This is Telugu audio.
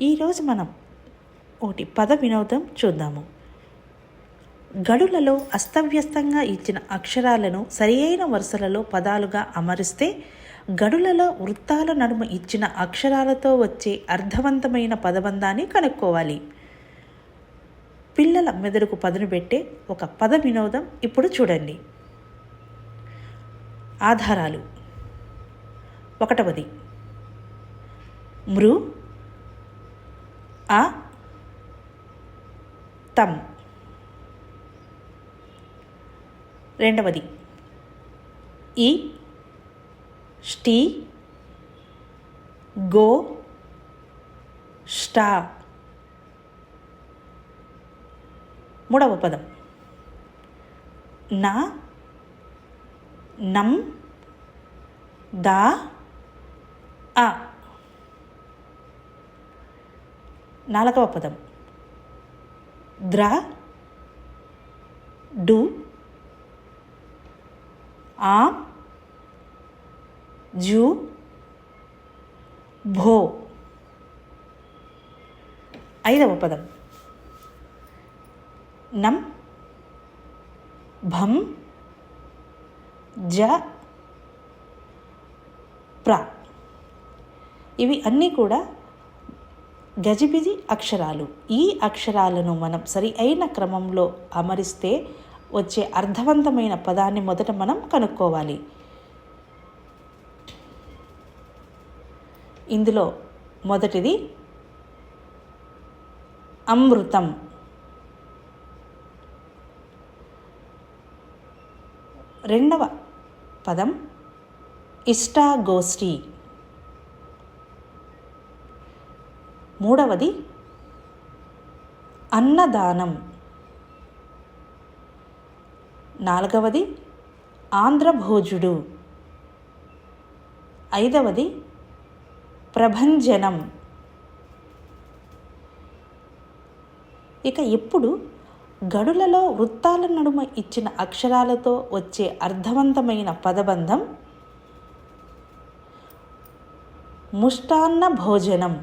ఈరోజు మనం ఒకటి పద వినోదం చూద్దాము. గడులలో అస్తవ్యస్తంగా ఇచ్చిన అక్షరాలను సరియైన వరుసలలో పదాలుగా అమరిస్తే గడులలో వృత్తాల నడుమ ఇచ్చిన అక్షరాలతో వచ్చే అర్థవంతమైన పదబంధాన్ని కనుక్కోవాలి. పిల్లల మెదడుకు పదును పెట్టే ఒక పద వినోదం ఇప్పుడు చూడండి. ఆధారాలు. ఒకటవది. మృ అ తం. రెండవది. ఈ స్టీ గో స్టా మూడవ పదం. నా నం దా ఆ నాలుగవ పదం. ద్ర డు ఆ జు భో. ఐదవ పదం. నం భం జ ప్ర. ఇవి అన్నీ కూడా గజిబిజి అక్షరాలు. ఈ అక్షరాలను మనం సరి అయిన క్రమంలో అమరిస్తే వచ్చే అర్థవంతమైన పదాన్ని మొదట మనం కనుక్కోవాలి. ఇందులో మొదటిది అమృతం. రెండవ పదం ఇష్టాగోష్ఠి. మూడవది అన్నదానం. నాలుగవది ఆంధ్రభోజుడు. ఐదవది ప్రభంజనం. ఇక ఇప్పుడు గడులలో వృత్తాల నడుమ ఇచ్చిన అక్షరాలతో వచ్చే అర్థవంతమైన పదబంధం ముష్టాన్న భోజనం